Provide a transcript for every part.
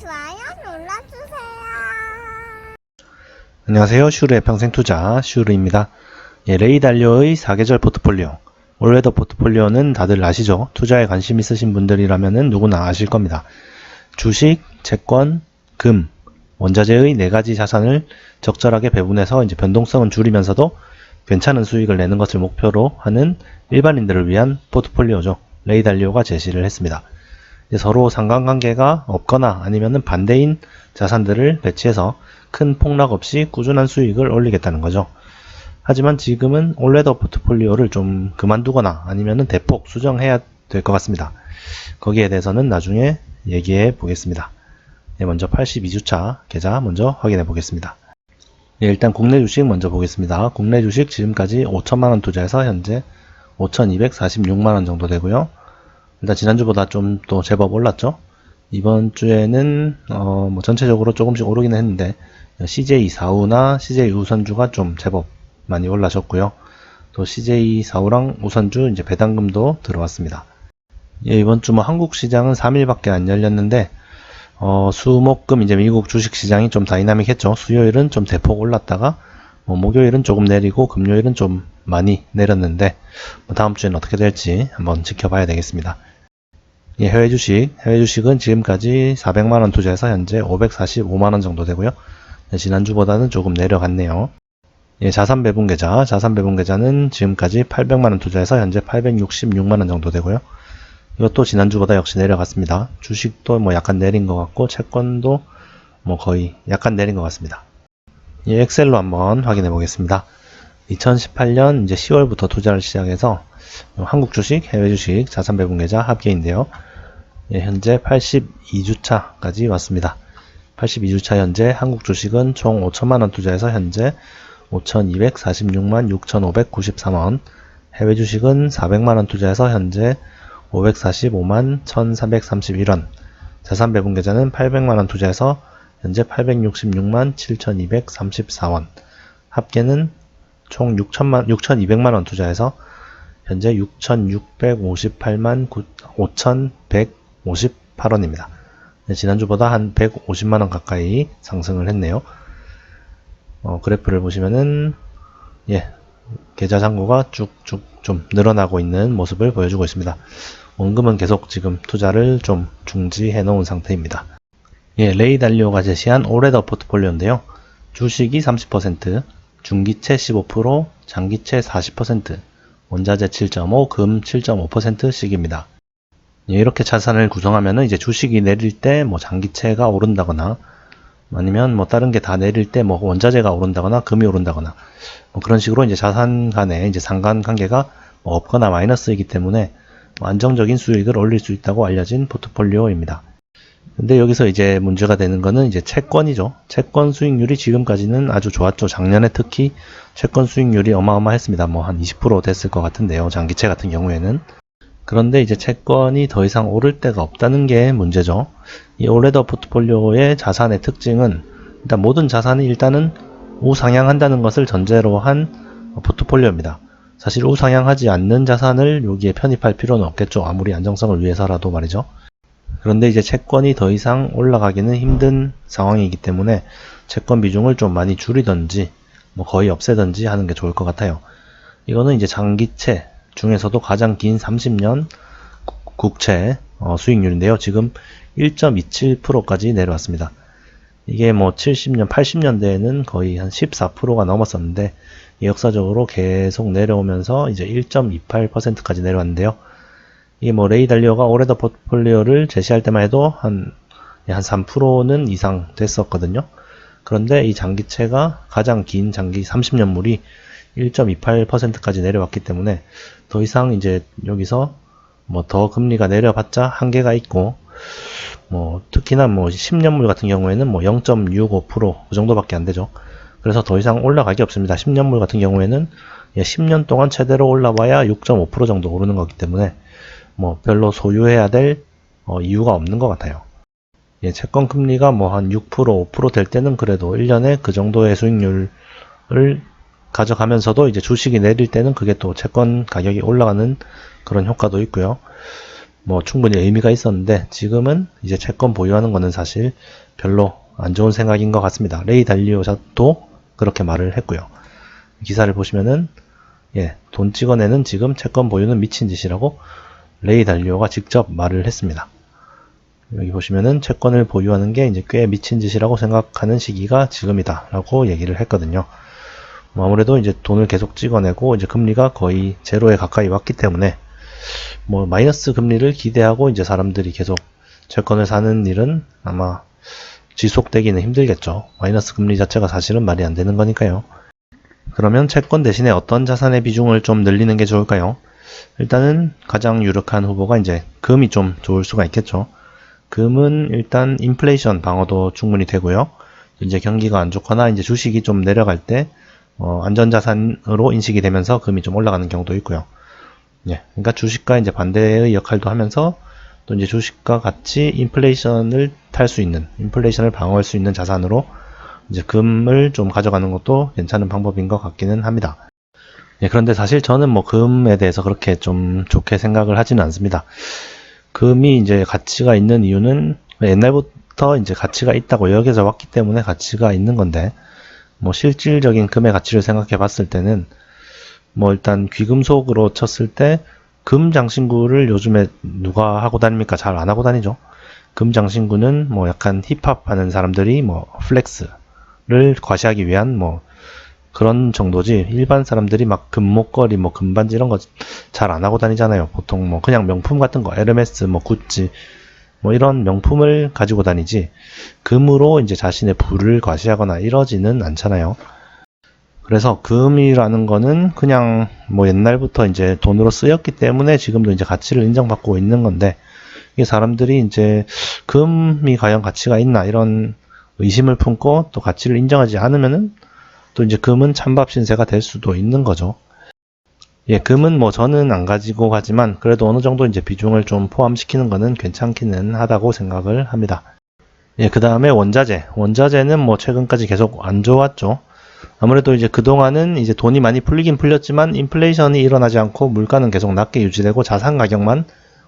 좋아요 눌러주세요. 안녕하세요. 슈르의 평생 투자 슈르입니다. 예, 레이달료의 4계절 포트폴리오. 올웨더 포트폴리오는 다들 아시죠? 투자에 관심 있으신 분들이라면 누구나 아실 겁니다. 주식, 채권, 금, 원자재의 네 가지 자산을 적절하게 배분해서 이제 변동성은 줄이면서도 괜찮은 수익을 내는 것을 목표로 하는 일반인들을 위한 포트폴리오죠. 레이 달리오가 제시를 했습니다. 서로 상관관계가 없거나 아니면은 반대인 자산들을 배치해서 큰 폭락 없이 꾸준한 수익을 올리겠다는 거죠. 하지만 지금은 올레더 포트폴리오를 좀 그만두거나 아니면은 대폭 수정해야 될 것 같습니다. 거기에 대해서는 나중에 얘기해 보겠습니다. 네, 먼저 82주차 계좌 먼저 확인해 보겠습니다. 네, 일단 국내 주식 먼저 보겠습니다. 국내 주식 지금까지 5천만원 투자해서 현재 5,246만원 정도 되고요. 일단 지난주보다 좀 또 제법 올랐죠. 이번 주에는 어, 뭐 전체적으로 조금씩 오르기는 했는데 CJ 4호나 CJ 우선주가 좀 제법 많이 올라셨고요. 또 CJ 4호랑 우선주 이제 배당금도 들어왔습니다. 예, 이번 주 뭐 한국 시장은 3일밖에 안 열렸는데 어, 수목금 이제 미국 주식 시장이 좀 다이나믹했죠. 수요일은 좀 대폭 올랐다가 뭐 목요일은 조금 내리고 금요일은 좀 많이 내렸는데 뭐 다음 주에는 어떻게 될지 한번 지켜봐야 되겠습니다. 예, 해외 주식, 해외 주식은 지금까지 400만원 투자해서 현재 545만원 정도 되고요. 네, 지난주보다는 조금 내려갔네요. 예, 자산 배분 계좌, 자산 배분 계좌는 지금까지 800만원 투자해서 현재 866만원 정도 되고요. 이것도 지난주보다 역시 내려갔습니다. 주식도 뭐 약간 내린 것 같고, 채권도 뭐 거의 약간 내린 것 같습니다. 예, 엑셀로 한번 확인해 보겠습니다. 2018년 이제 10월부터 투자를 시작해서 한국 주식, 해외 주식, 자산 배분 계좌 합계인데요. 예, 현재 82주차까지 왔습니다. 82주차 현재 한국 주식은 총 5천만원 투자해서 현재 5,246만 6,593원, 해외 주식은 400만원 투자해서 현재 545만 1,331원, 자산 배분 계좌는 800만원 투자해서 현재 866만 7,234원, 합계는 총 6천만, 6,200만원 투자해서 현재 6,658만 5,158원입니다. 네, 지난주보다 한 150만원 가까이 상승을 했네요. 어, 그래프를 보시면은, 예, 계좌 잔고가 쭉쭉 좀 늘어나고 있는 모습을 보여주고 있습니다. 원금은 계속 지금 투자를 좀 중지해 놓은 상태입니다. 예, 레이 달리오가 제시한 올해더 포트폴리오인데요. 주식이 30%, 중기채 15%, 장기채 40%, 원자재 7.5, 금 7.5%씩입니다. 예, 이렇게 자산을 구성하면은 이제 주식이 내릴 때 뭐 장기채가 오른다거나 아니면 뭐 다른 게 다 내릴 때 뭐 원자재가 오른다거나 금이 오른다거나 뭐 그런 식으로 이제 자산 간에 이제 상관 관계가 뭐 없거나 마이너스이기 때문에 뭐 안정적인 수익을 올릴 수 있다고 알려진 포트폴리오입니다. 근데 여기서 이제 문제가 되는 거는 이제 채권이죠. 채권 수익률이 지금까지는 아주 좋았죠. 작년에 특히 채권 수익률이 어마어마했습니다. 뭐 한 20% 됐을 것 같은데요. 장기채 같은 경우에는. 그런데 이제 채권이 더 이상 오를 데가 없다는 게 문제죠. 이 올레더 포트폴리오의 자산의 특징은 일단 모든 자산이 일단은 우상향한다는 것을 전제로 한 포트폴리오입니다. 사실 우상향하지 않는 자산을 여기에 편입할 필요는 없겠죠. 아무리 안정성을 위해서라도 말이죠. 그런데 이제 채권이 더 이상 올라가기는 힘든 상황이기 때문에 채권 비중을 좀 많이 줄이던지 뭐 거의 없애던지 하는 게 좋을 것 같아요. 이거는 이제 장기채 중에서도 가장 긴 30년 국채 어, 수익률인데요. 지금 1.27%까지 내려왔습니다. 이게 뭐 70년, 80년대에는 거의 한 14%가 넘었었는데 역사적으로 계속 내려오면서 이제 1.28%까지 내려왔는데요. 이게 뭐 레이달리오가 올해더 포트폴리오를 제시할 때만 해도 한, 한 3%는 이상 됐었거든요. 그런데 이 장기채가 가장 긴 장기 30년물이 1.28%까지 내려왔기 때문에 더 이상 이제 여기서 뭐 더 금리가 내려봤자 한계가 있고 뭐 특히나 뭐 10년물 같은 경우에는 뭐 0.65%그 정도밖에 안 되죠. 그래서 더 이상 올라가기 없습니다. 10년물 같은 경우에는 10년 동안 최대로 올라봐야 6.5% 정도 오르는 거기 때문에 뭐 별로 소유해야 될 어, 이유가 없는 것 같아요. 예, 채권 금리가 뭐 한 6% 5%될 때는 그래도 1년에 그 정도의 수익률을 가져가면서도 이제 주식이 내릴 때는 그게 또 채권 가격이 올라가는 그런 효과도 있고요. 뭐 충분히 의미가 있었는데 지금은 이제 채권 보유하는 거는 사실 별로 안 좋은 생각인 것 같습니다. 레이 달리오도 그렇게 말을 했고요. 기사를 보시면은 예, 돈 찍어내는 지금 채권 보유는 미친 짓이라고 레이 달리오가 직접 말을 했습니다. 여기 보시면은 채권을 보유하는 게 이제 꽤 미친 짓이라고 생각하는 시기가 지금이다 라고 얘기를 했거든요. 뭐 아무래도 이제 돈을 계속 찍어내고 이제 금리가 거의 제로에 가까이 왔기 때문에 뭐 마이너스 금리를 기대하고 이제 사람들이 계속 채권을 사는 일은 아마 지속되기는 힘들겠죠. 마이너스 금리 자체가 사실은 말이 안 되는 거니까요. 그러면 채권 대신에 어떤 자산의 비중을 좀 늘리는 게 좋을까요? 일단은 가장 유력한 후보가 이제 금이 좀 좋을 수가 있겠죠. 금은 일단 인플레이션 방어도 충분히 되고요. 이제 경기가 안 좋거나 이제 주식이 좀 내려갈 때 어, 안전자산으로 인식이 되면서 금이 좀 올라가는 경우도 있고요. 예, 그러니까 주식과 이제 반대의 역할도 하면서 또 이제 주식과 같이 인플레이션을 탈 수 있는, 인플레이션을 방어할 수 있는 자산으로 이제 금을 좀 가져가는 것도 괜찮은 방법인 것 같기는 합니다. 예, 그런데 사실 저는 뭐 금에 대해서 그렇게 좀 좋게 생각을 하지는 않습니다. 금이 이제 가치가 있는 이유는 옛날부터 이제 가치가 있다고 여겨져 왔기 때문에 가치가 있는 건데, 뭐 실질적인 금의 가치를 생각해 봤을 때는 뭐 일단 귀금속으로 쳤을 때 금 장신구를 요즘에 누가 하고 다닙니까? 잘 안 하고 다니죠. 금 장신구는 뭐 약간 힙합 하는 사람들이 뭐 플렉스를 과시하기 위한 뭐 그런 정도지 일반 사람들이 막 금목걸이 뭐 금반지 이런 거 잘 안 하고 다니잖아요. 보통 뭐 그냥 명품 같은 거 에르메스 뭐 구찌 뭐 이런 명품을 가지고 다니지 금으로 이제 자신의 부를 과시하거나 이러지는 않잖아요. 그래서 금이라는 거는 그냥 뭐 옛날부터 이제 돈으로 쓰였기 때문에 지금도 이제 가치를 인정받고 있는 건데 이게 사람들이 이제 금이 과연 가치가 있나 이런 의심을 품고 또 가치를 인정하지 않으면은 또 이제 금은 찬밥 신세가 될 수도 있는 거죠. 예, 금은 뭐 저는 안 가지고 가지만 그래도 어느 정도 이제 비중을 좀 포함시키는 거는 괜찮기는 하다고 생각을 합니다. 예, 그 다음에 원자재. 원자재는 뭐 최근까지 계속 안 좋았죠. 아무래도 이제 그동안은 이제 돈이 많이 풀리긴 풀렸지만 인플레이션이 일어나지 않고 물가는 계속 낮게 유지되고 자산 가격만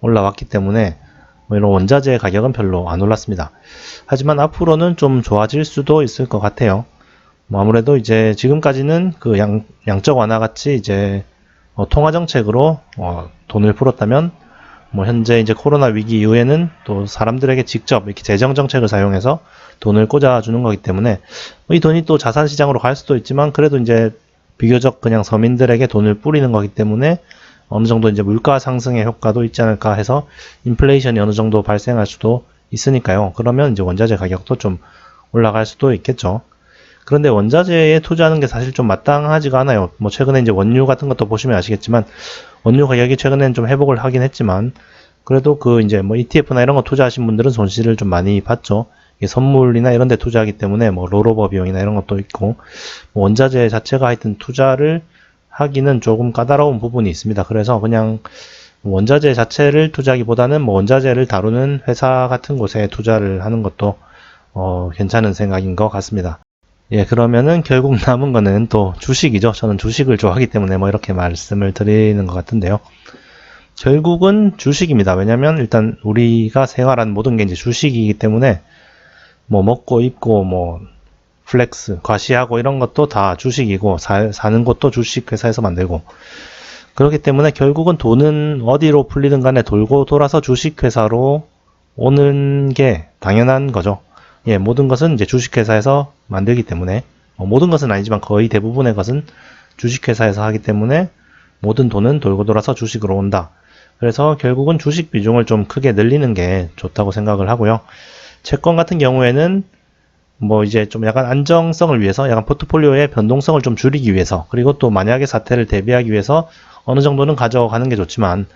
올라왔기 때문에 뭐 이런 원자재 가격은 별로 안 올랐습니다. 하지만 앞으로는 좀 좋아질 수도 있을 것 같아요. 뭐 아무래도 이제 지금까지는 그 양, 양적 완화 같이 이제 어, 통화 정책으로 어, 돈을 풀었다면 뭐 현재 이제 코로나 위기 이후에는 또 사람들에게 직접 이렇게 재정 정책을 사용해서 돈을 꽂아 주는 거기 때문에 이 돈이 또 자산 시장으로 갈 수도 있지만 그래도 이제 비교적 그냥 서민들에게 돈을 뿌리는 거기 때문에 어느 정도 이제 물가 상승의 효과도 있지 않을까 해서 인플레이션이 어느 정도 발생할 수도 있으니까요. 그러면 이제 원자재 가격도 좀 올라갈 수도 있겠죠. 그런데 원자재에 투자하는 게 사실 좀 마땅하지가 않아요. 뭐 최근에 이제 원유 같은 것도 보시면 아시겠지만 원유 가격이 최근에는 좀 회복을 하긴 했지만 그래도 그 이제 뭐 ETF나 이런 거 투자하신 분들은 손실을 좀 많이 봤죠. 선물이나 이런 데 투자하기 때문에 뭐 롤오버 비용이나 이런 것도 있고 뭐 원자재 자체가 하여튼 투자를 하기는 조금 까다로운 부분이 있습니다. 그래서 그냥 원자재 자체를 투자하기보다는 뭐 원자재를 다루는 회사 같은 곳에 투자를 하는 것도 어, 괜찮은 생각인 것 같습니다. 예, 그러면은 결국 남은 거는 또 주식이죠. 저는 주식을 좋아하기 때문에 뭐 이렇게 말씀을 드리는 것 같은데요. 결국은 주식입니다. 왜냐면 일단 우리가 생활하는 모든 게 이제 주식이기 때문에 뭐 먹고 입고 뭐 플렉스, 과시하고 이런 것도 다 주식이고 사, 사는 것도 주식 회사에서 만들고 그렇기 때문에 결국은 돈은 어디로 풀리든 간에 돌고 돌아서 주식 회사로 오는 게 당연한 거죠. 예, 모든 것은 이제 주식회사에서 만들기 때문에 어, 모든 것은 아니지만 거의 대부분의 것은 주식회사에서 하기 때문에 모든 돈은 돌고 돌아서 주식으로 온다. 그래서 결국은 주식 비중을 좀 크게 늘리는 게 좋다고 생각을 하고요. 채권 같은 경우에는 뭐 이제 좀 약간 안정성을 위해서 약간 포트폴리오의 변동성을 좀 줄이기 위해서 그리고 또 만약의 사태를 대비하기 위해서 어느 정도는 가져가는 게 좋지만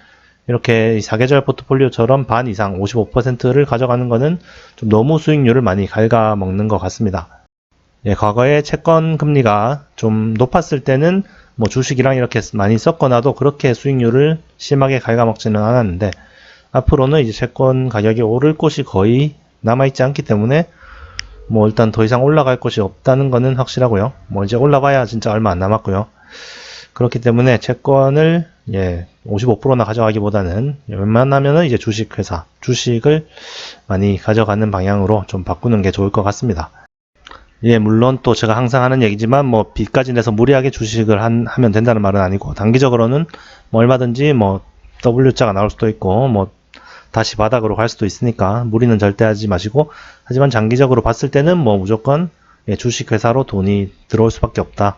이렇게 사계절 포트폴리오처럼 반 이상 55%를 가져가는 것은 좀 너무 수익률을 많이 갉아먹는 것 같습니다. 예, 과거에 채권 금리가 좀 높았을 때는 뭐 주식이랑 이렇게 많이 섞어놔도 그렇게 수익률을 심하게 갉아먹지는 않았는데 앞으로는 이제 채권 가격이 오를 곳이 거의 남아있지 않기 때문에 뭐 일단 더 이상 올라갈 곳이 없다는 것은 확실하고요. 뭐 이제 올라봐야 진짜 얼마 안 남았고요. 그렇기 때문에 채권을 예, 55%나 가져가기보다는 웬만하면은 이제 주식회사, 주식을 많이 가져가는 방향으로 좀 바꾸는 게 좋을 것 같습니다. 예, 물론 또 제가 항상 하는 얘기지만 뭐 빚까지 내서 무리하게 주식을 한- 하면 된다는 말은 아니고 단기적으로는 뭐 얼마든지 뭐 W자가 나올 수도 있고 뭐 다시 바닥으로 갈 수도 있으니까 무리는 절대 하지 마시고 하지만 장기적으로 봤을 때는 뭐 무조건 예, 주식회사로 돈이 들어올 수밖에 없다.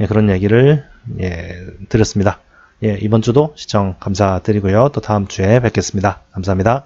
예, 그런 얘기를 예, 드렸습니다. 예, 이번 주도 시청 감사드리고요. 또 다음 주에 뵙겠습니다. 감사합니다.